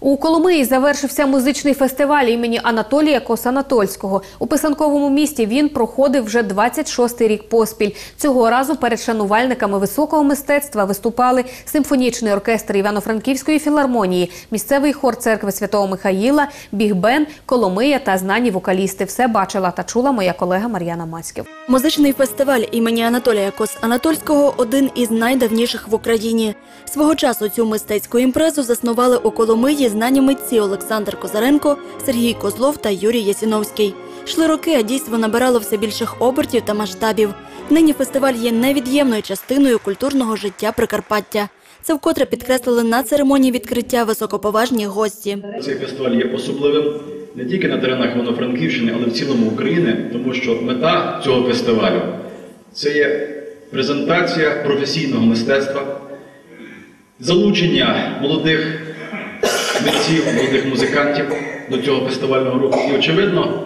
У Коломиї завершився музичний фестиваль імені Анатолія Косанатольського. У писанковому місті він проходив вже 26-й рік поспіль. Цього разу перед шанувальниками високого мистецтва виступали симфонічний оркестр Івано-Франківської філармонії, місцевий хор церкви Святого Михаїла, бігбен, Коломия та знані вокалісти. Все бачила та чула моя колега Мар'яна Мацьків. Музичний фестиваль імені Анатолія Кос-Анатольського один із найдавніших в Україні. Свого часу цю мистецьку імпрезу заснували у Коломиї знані митці Олександр Козаренко, Сергій Козлов та Юрій Ясіновський. Йшли роки, а дійство набирало все більших обертів та масштабів. Нині фестиваль є невід'ємною частиною культурного життя Прикарпаття. Це вкотре підкреслили на церемонії відкриття високоповажні гості. Цей фестиваль є особливим не тільки на теренах Івано-Франківщини, але в цілому України, тому що мета цього фестивалю це є презентація професійного мистецтва, залучення молодих митців, молодих музикантів до цього фестивального руху і, очевидно,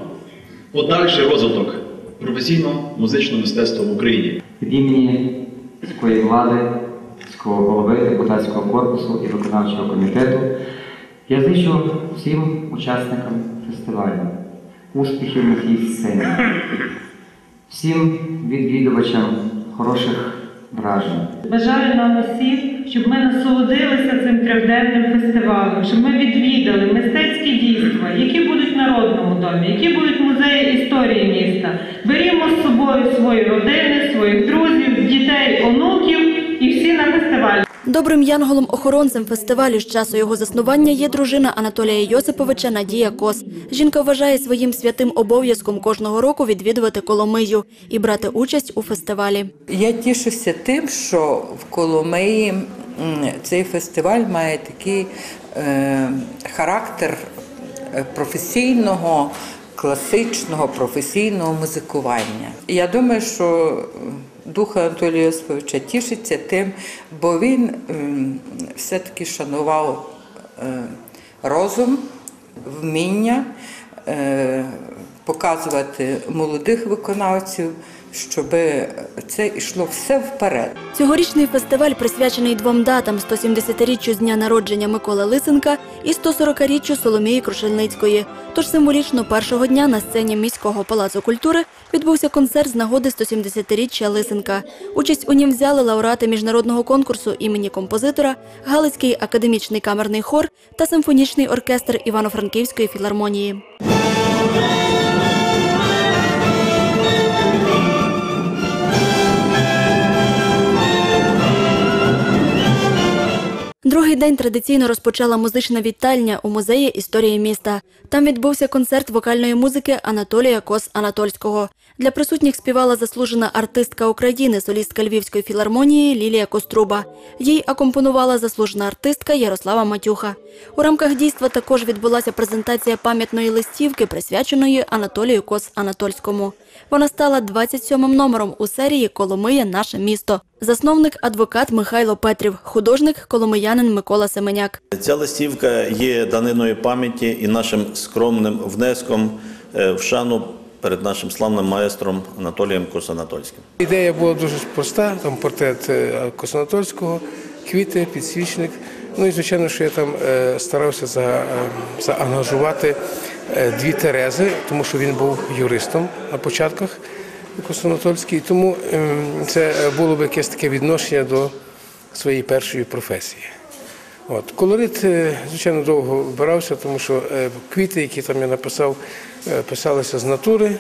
подальший розвиток професійного музичного мистецтва в Україні. від імені міської влади, міського голови, депутатського корпусу і виконавчого комітету я зичу всім учасникам фестивалю успіхів на цій сцені, всім відвідувачам хороших вражень. Бажаю нам усім, щоб ми насолодилися цим трьохденним фестивалем, щоб ми відвідали мистецькі дійства, які будуть в народному домі, які будуть музеї історії міста. Берімо з собою свої родини, своїх друзів, дітей, онуків і всі на фестиваль. Добрим янголом-охоронцем фестивалю з часу його заснування є дружина Анатолія Йосиповича Надія Кос. Жінка вважає своїм святим обов'язком кожного року відвідувати Коломию і брати участь у фестивалі. Я тішуся тим, що в Коломиї цей фестиваль має такий е, характер е, професійного, класичного, професійного музикування. Я думаю, що дух Анатолія Йосиповича тішиться тим, бо він все-таки шанував е, розум, вміння е, показувати молодих виконавців, щоб це йшло все вперед. Цьогорічний фестиваль присвячений двом датам: 170-річчю з дня народження Миколи Лисенка і 140-річчю Соломії Крушельницької. Тож символічно першого дня на сцені міського палацу культури відбувся концерт з нагоди 170-річчя Лисенка. Участь у нім взяли лауреати міжнародного конкурсу імені композитора, Галицький академічний камерний хор та симфонічний оркестр Івано-Франківської філармонії. Другий день традиційно розпочала музична вітальня у музеї історії міста. Там відбувся концерт вокальної музики Анатолія Кос Анатольського. Для присутніх співала заслужена артистка України, солістка Львівської філармонії Лілія Коструба. Їй акомпонувала заслужена артистка Ярослава Матюха. У рамках дійства також відбулася презентація пам'ятної листівки, присвяченої Анатолію Кос Анатольському. Вона стала 27-м номером у серії Коломия наше місто. Засновник адвокат Михайло Петрів, художник коломиянин Микола Семеняк. Ця листівка є даниною пам'яті і нашим скромним внеском е, в шану перед нашим славним майстром Анатолієм Косанатольським. Ідея була дуже проста, там портрет е, Косанатольського, квіти, підсвічник. Ну і звичайно, що я там е, старався за, е, заангажувати дві Терези, тому що він був юристом на початках Косанатольський, тому е, це було б якесь таке відношення до своєї першої професії. От. Колорит, е, звичайно, довго вбирався, тому що е, квіти, які там я написав, е, писалися з натури.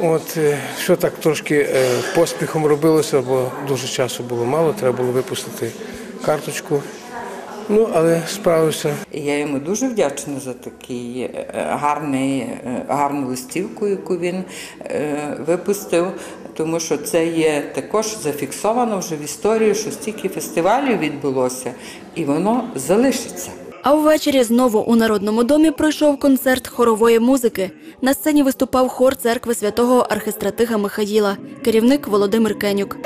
От, е, що так трошки поспіхом робилося, бо дуже часу було мало, треба було випустити карточку. Ну, але справився. Я йому дуже вдячна за такий гарний, гарну листівку, яку він випустив, тому що це є також зафіксовано вже в історії, що стільки фестивалів відбулося, і воно залишиться. А ввечері знову у Народному домі пройшов концерт хорової музики. На сцені виступав хор церкви святого архистратига Михаїла, керівник Володимир Кенюк.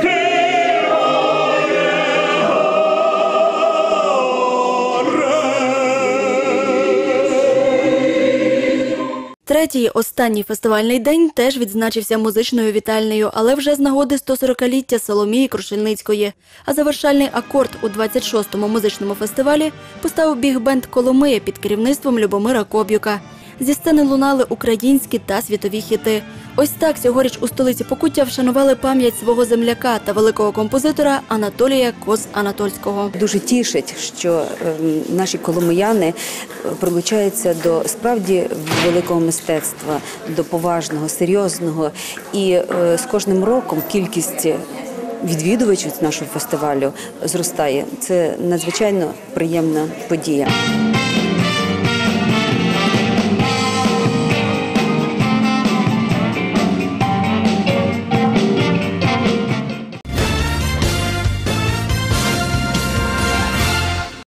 Третій, останній фестивальний день теж відзначився музичною вітальнею, але вже з нагоди 140-ліття Соломії Крушельницької. А завершальний акорд у 26-му музичному фестивалі поставив біг-бенд Коломия під керівництвом Любомира Коб'юка. Зі сцени лунали українські та світові хіти. Ось так цьогоріч у столиці Покуття вшанували пам'ять свого земляка та великого композитора Анатолія Коз-Анатольського. Дуже тішить, що ем, наші коломияни е, прилучаються до справді великого мистецтва, до поважного, серйозного. І е, з кожним роком кількість відвідувачів нашого фестивалю зростає. Це надзвичайно приємна подія.